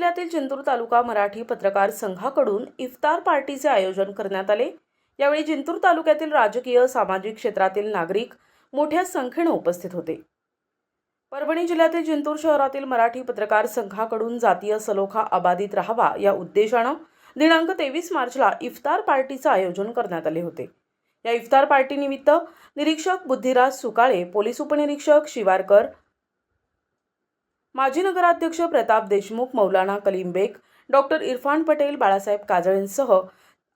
जिल्ह्यातील जिंतूर तालुका मराठी पत्रकार संघाकडून इफ्तार पार्टीचे आयोजन करण्यात आले. यावेळी जिंतूर तालुक्यातील राजकीय सामाजिक क्षेत्रातील नागरिक मोठ्या संख्येनं उपस्थित होते. परभणी जिल्ह्यातील जिंतूर शहरातील मराठी पत्रकार संघाकडून जातीय सलोखा अबाधित राहावा या उद्देशानं दिनांक तेवीस मार्चला इफ्तार पार्टीचं आयोजन करण्यात आले होते. या इफ्तार पार्टीनिमित्त निरीक्षक बुद्धिराज सुकाळे पोलीस उपनिरीक्षक शिवारकर माजी नगराध्यक्ष प्रताप देशमुख मौलाना कलीम बेग डॉक्टर इरफान पटेल बाळासाहेब काजळेंसह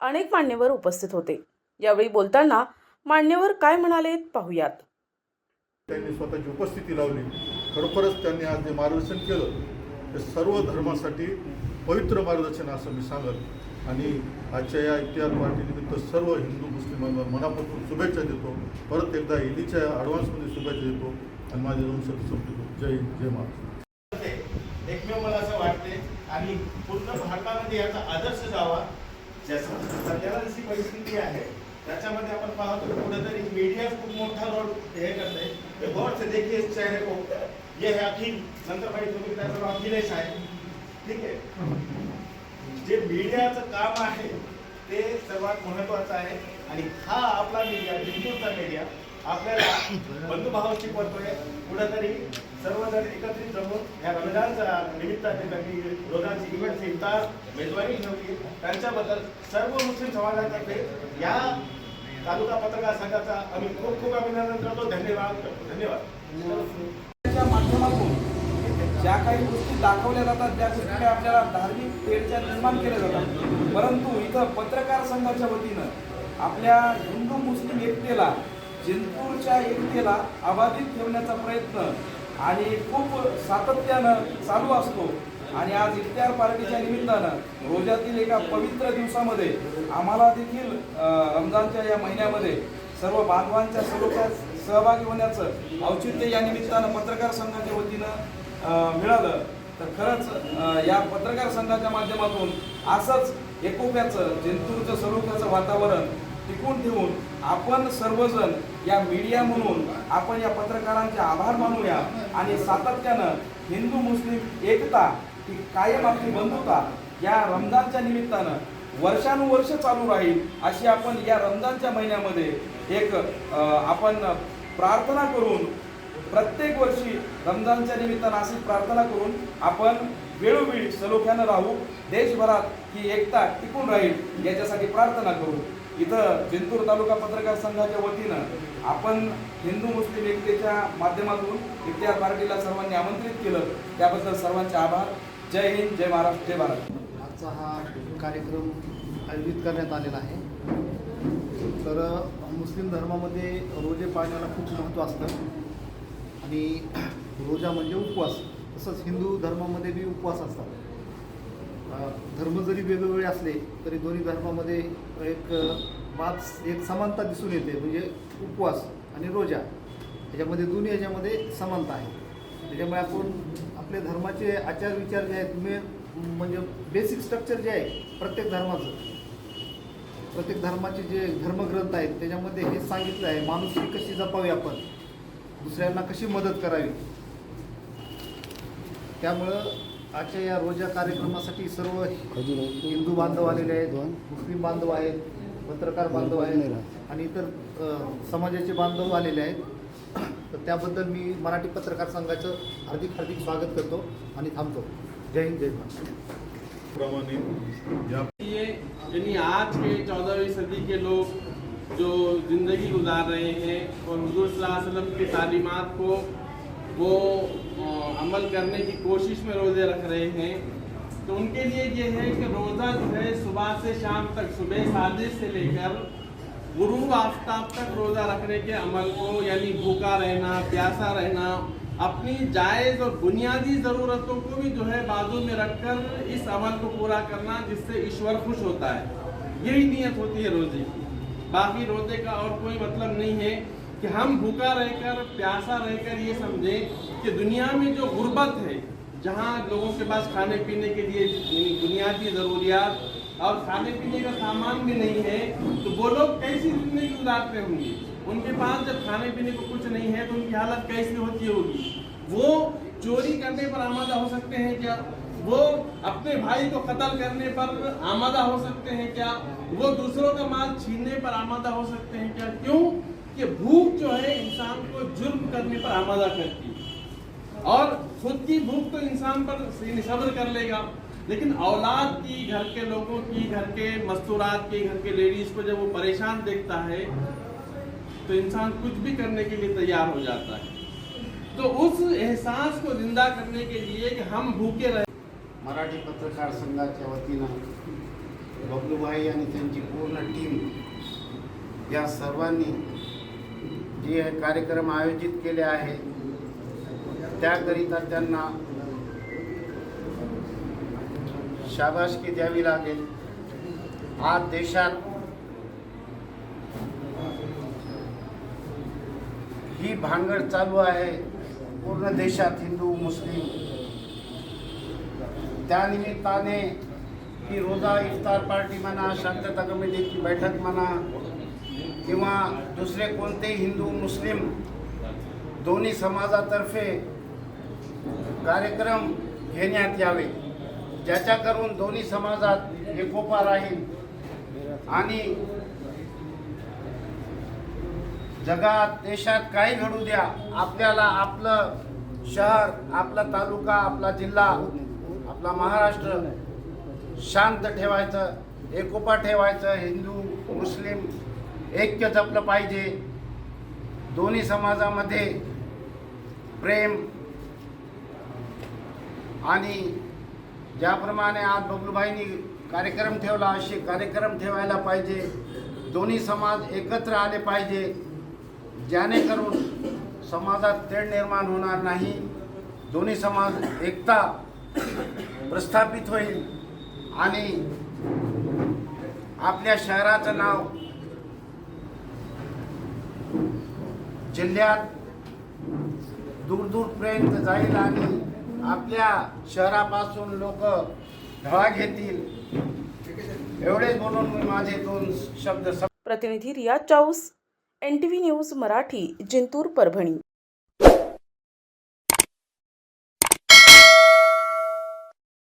अनेक मान्यवर उपस्थित होते. यावेळी बोलताना मान्यवर काय म्हणाले पाहूयात. त्यांनी स्वतःची उपस्थिती लावली. खरोखरच त्यांनी आज जे मार्गदर्शन केलं ते सर्व धर्मासाठी पवित्र मार्गदर्शन असं मी सांगत आणि आजच्या या इतिहास पार्टीनिमित्त सर्व हिंदू मुस्लिमांवर मनापासून शुभेच्छा देतो. परत एकदा ईदीच्या ॲडव्हान्समध्ये शुभेच्छा देतो. आणि माझे दोन शब्द संपतो जय हिंद जय महाराष्ट्र. एकमेव मला असं वाटते. आणि पूर्ण भारतामध्ये याचा आदर्श जावा. ज्याचा सध्याला जशी परिस्थिती आहे त्याच्यामध्ये आपण पाहतो कुठेतरी मीडिया खूप मोठा रोल हे करते गौर से देखिए इस चेहरे को ये है अखिल नंतर भाई तुम्ही त्याचं नाव अखिलेश आहे. ठीक आहे? जे मीडियाचं काम आहे ते सर्वात महत्वाचं आहे. आणि हा आपला मीडिया हिंदूचा मीडिया आपल्याला बंधुभाव शिकवतोय कुठेतरी सर्वजण एकत्रित जमून या रमजानच्या निमित्ताने त्यांनी रोजाची इव्हेंट इफ्तार मेजवानी ठेवली. त्यांच्याबद्दल सर्व मुस्लिम समाजातर्फे या तालुका पत्रकार संघाचा आम्ही खूप खूप अभिनंदन करतो. धन्यवाद. करतो धन्यवाद माध्यमातून ज्या काही गोष्टी दाखवल्या जातात त्या गोष्टी आपल्याला धार्मिक तेढच्या निर्माण केल्या जातात परंतु इथं पत्रकार संघाच्या वतीनं आपल्या हिंदू मुस्लिम एकतेला जिंतूरच्या एकतेला अबाधित ठेवण्याचा प्रयत्न आणि खूप सातत्यानं चालू असतो. आणि आज इफ्तार पार्टीच्या निमित्तानं रोजातील एका पवित्र दिवसामध्ये आम्हाला देखील रमजानच्या या महिन्यामध्ये सर्व बांधवांच्या स्वरूपात सहभागी होण्याचं औचित्य या निमित्तानं पत्रकार संघाच्या वतीनं मिळालं. तर खरंच या पत्रकार संघाच्या माध्यमातून असंच एकोप्याचं जिंतूरचं सलोख्याचं वातावरण टिकून ठेवून आपण सर्वजण या मीडिया म्हणून आपण या पत्रकारांचे आभार मानूया आणि सातत्यानं हिंदू मुस्लिम एकता ही कायम आपली बंधुता या रमजानच्या निमित्तानं वर्षानुवर्ष चालू राहील अशी आपण या रमजानच्या महिन्यामध्ये एक आपण प्रार्थना करून प्रत्येक वर्षी रमजानच्या निमित्तानं अशी प्रार्थना करून आपण वेळोवेळी सलोख्यानं राहू. देशभरात ही एकता टिकून राहील याच्यासाठी प्रार्थना करू. इथं जिंतूर तालुका पत्रकार संघाच्या वतीनं आपण हिंदू मुस्लिम एकतेच्या माध्यमातून इफ्तियार पार्टीला सर्वांनी आमंत्रित केलं. त्याबद्दल सर्वांचे आभार. जय हिंद जय महाराष्ट्र जय भारत. आजचा हा कार्यक्रम आयोजित करण्यात आलेला आहे. तर मुस्लिम धर्मामध्ये रोजे पाळण्याला खूप महत्त्व असतं. आणि रोजा म्हणजे उपवास. तसंच हिंदू धर्मामध्ये बी उपवास असतात. धर्म जरी वेगवेगळे असले तरी दोन्ही धर्मामध्ये एक अ, बात एक समानता दिसून येते म्हणजे उपवास आणि रोजा. ह्याच्यामध्ये दोन्ही ह्याच्यामध्ये समानता आहे. त्याच्यामुळे आपण आपल्या धर्माचे आचार विचार जे आहेत मे म्हणजे बेसिक स्ट्रक्चर जे आहे प्रत्येक धर्माचं. प्रत्येक धर्माचे जे धर्मग्रंथ आहेत त्याच्यामध्ये हे सांगितलं आहे माणुसकी कशी जपावी आपण? दुसऱ्यांना कशी मदत करावी? त्यामुळं आजच्या या रोजा कार्यक्रमासाठी सर्व हिंदू बांधव आलेले आहेत मुस्लिम बांधव आहेत पत्रकार बांधव आहेत आणि इतर समाजाचे बांधव आलेले आहेत. तर त्याबद्दल मी मराठी पत्रकार संघाचं हार्दिक हार्दिक स्वागत करतो आणि थांबतो. जय हिंद जय महाराष्ट्र प्रमाणे या ये यानी आज के चौदहवीं सदी के लोग जो ज़िंदगी गुजार रहे हैं और हुजूर वसल्लम की तालीमात को वो अमल करने की कोशिश में रोज़े रख रहे हैं। तो उनके लिए ये है कि रोज़ा जो है, सुबह से शाम तक, सुबह साजिश से लेकर गुरूब आफ्ताब तक रोज़ा रखने के अमल को, यानी भूखा रहना, प्यासा रहना, अपनी जायज़ और बुनियादी ज़रूरतों को भी जो है बाजू में रखकर इस अमल को पूरा करना जिससे ईश्वर खुश होता है। यही नीयत होती है रोज़े की। बाकी रोज़े का और कोई मतलब नहीं है। कि हम भूखा रहकर, प्यासा रहकर ये समझें कि दुनिया में जो गुर्बत है, जहाँ लोगों के पास खाने पीने के लिए बुनियादी ज़रूरियात और खाने पीने का सामान भी नहीं है तो वो लोग कैसी ज़िंदगी गुजारते होंगे? उनके पास जब खाने पीने को कुछ नहीं है तो उनकी हालत कैसी होती होगी? वो चोरी करने पर आमादा हो सकते हैं क्या? वो अपने भाई को कत्ल करने पर आमादा हो सकते हैं क्या? वो दूसरों का माल छीनने पर आमादा हो सकते हैं क्या? क्यों? कि भूख जो है इंसान को जुर्म करने पर आमादा करती है। और खुद की भूख तो इंसान पर सब्र कर लेगा। लेकिन औलाद की घर के लोगों की, घर के मस्तूरात की, घर के लेडीज़ को जब वो परेशान देखता है तो इंसान कुछ भी करने के लिए तैयार हो जाता है। तो उस एहसास को ज़िंदा करने के लिए कि हम भूखे रहे मराठी पत्रकार संघाच्या वतीनं बबलूभाई आणि त्यांची पूर्ण टीम या सर्वांनी जे कार्यक्रम आयोजित केले आहे त्याकरिता त्यांना शाबासकी द्यावी लागेल. आज देशात ही भानगड चालू आहे. पूर्ण देशात हिंदू मुस्लिम त्यानिमित्ताने ही रोजा इफ्तार पार्टी म्हणा शांतता कमिटीची बैठक म्हणा किंवा दुसरे कोणतेही हिंदू मुस्लिम दोन्ही समाजातर्फे कार्यक्रम घेण्यात यावे. ज्याच्या करून दोन्ही समाजात एकोपा राहील आणि जगात देशात काही घडू द्या आपल्याला आपलं शहर आपला तालुका आपला जिल्हा आपला महाराष्ट्र शांत ठेवायचं एकोपा ठेवायचं हिंदू मुस्लिम ऐक्य जपलं पाहिजे. दोन्ही समाजामध्ये प्रेम आणि ज्याप्रमाणे आज बबलूभाईंनी कार्यक्रम ठेवला असे कार्यक्रम ठेवायला पाहिजे. दोन्ही समाज एकत्र आले पाहिजे. जेणेकरून समाजात तेढ निर्माण होणार नाही. दोन्ही समाज एकता प्रस्थापित होईल आणि आपल्या शहराचं नाव जिल्ह्यात दूरदूरपर्यंत जाईल आणि आपल्या शहरापासून लोक धळा घेतील. एवढेच बोलून मी माझे दोन शब्द प्रतिनिधी Riya Chaus N T V news Marathi Jintur Parbhani.